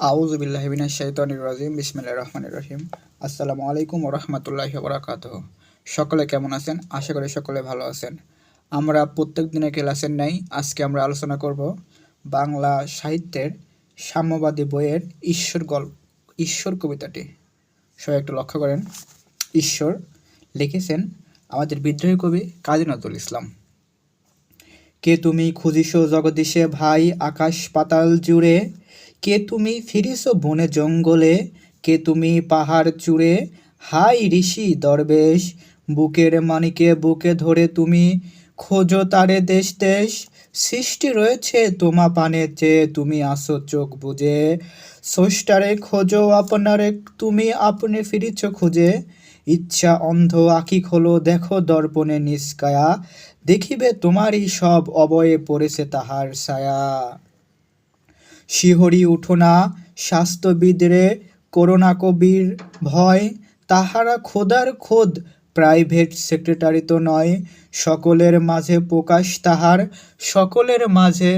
আউজ বিল্লাহিবিনা শৈতানির রাজিম, বিসমিল্লাহির রহমানির রহিম। আসসালামু আলাইকুম ওরহমতুল্লাহি ওবরাকাতুহ সকলে কেমন আছেন? আশা করি সকলে ভালো আছেন। আমরা প্রত্যেক দিনের ক্লাসের নাই আজকে আমরা আলোচনা করব বাংলা সাহিত্যের সাম্যবাদী বইয়ের ঈশ্বর গল্প ঈশ্বর কবিতাটি। সবাই একটু লক্ষ্য করেন। ঈশ্বর লিখেছেন আমাদের বিদ্রোহী কবি কাজী নজরুল ইসলাম। কে তুমি খুঁজিস জগদীশে ভাই, আকাশ পাতাল জুড়ে কে তুমি ফিরিস বনে জঙ্গলে? কে তুমি পাহাড় চূড়ে? হাই ঋষি দরবেশ, বুকের মানিকে বুকে ধরে তুমি খোঁজো তারে দেশ দেশ। সৃষ্টি রয়েছে তোমা পানে চেয়ে তুমি আসো চোখ বুঝে স্রষ্টারে খোঁজো আপনারে, তুমি আপনি ফিরিছ খুঁজে। ইচ্ছা অন্ধ আখি খোলো দেখো দর্পণে নিষ্কায়া। দেখিবে তোমারই সব অবয়ে পড়েছে তাহার ছায়া। শিহরি উঠোনা স্বাস্থ্যবিদরে করোনা কবির ভয়। তাহারা খোদার খোদ, প্রাইভেট সেক্রেটারি তো নয়। সকলের মাঝে প্রকাশ তাহার, সকলের মাঝে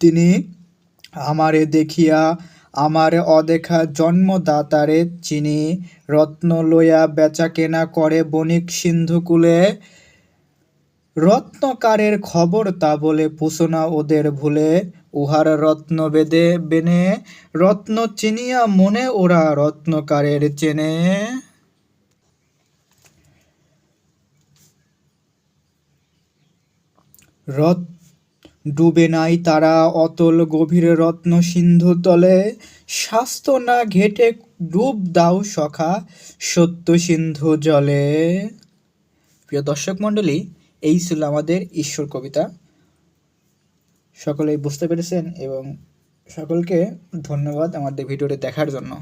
তিনি আমারে দেখিয়া, আমার অদেখা জন্মদাতারে চিনি। রত্ন লইয়া বেচা কেনা করে বণিক সিন্ধুকুলে রত্নকারের খবর তা বলে পুষনা ওদের ভুলে। উহার রত্ন বেদে বেনে, রত্ন চিনিয়া মনে ওরা রত্নকারের চেনে। রত, ডুবে নাই তারা অতল গভীর রত্ন সিন্ধু তলে, স্বাস্থ্য না ঘেটে ডুব দাও সখা সত্য সিন্ধু জলে। প্রিয় দর্শক মণ্ডলী, এই ছিল আমাদের ঈশ্বর কবিতা। সকলেই বুঝতে পেরেছেন এবং সকলকে ধন্যবাদ আমাদের ভিডিওটি দেখার জন্য।